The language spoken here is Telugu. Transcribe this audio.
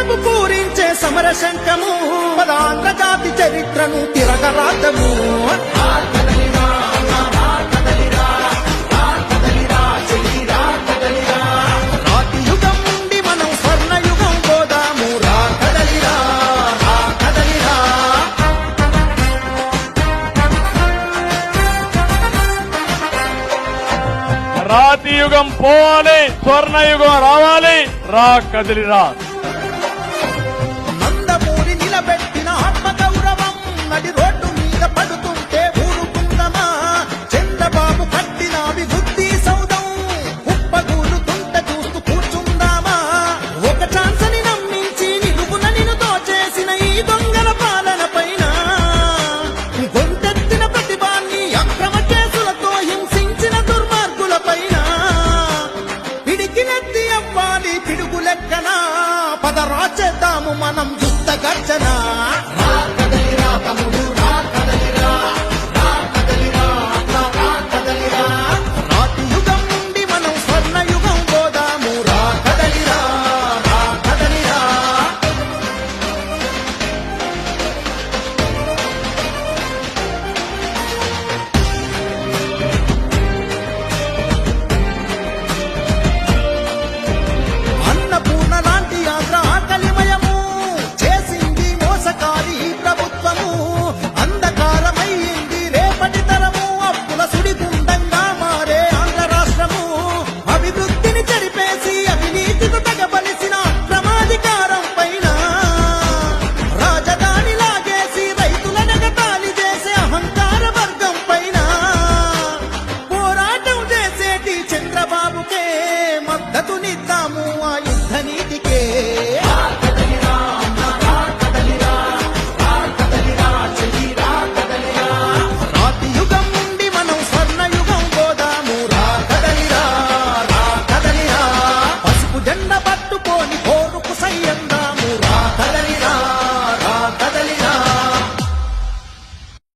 రేపు పూరించే సమర శంఖము పదాంధ్ర జాతి చరిత్రను తిరగరాతము రాతి యుగం పోవాలి స్వర్ణయుగం రావాలి రా కదిలి రా పద రాచేద్దాము మనం యుద్ధ గర్జన.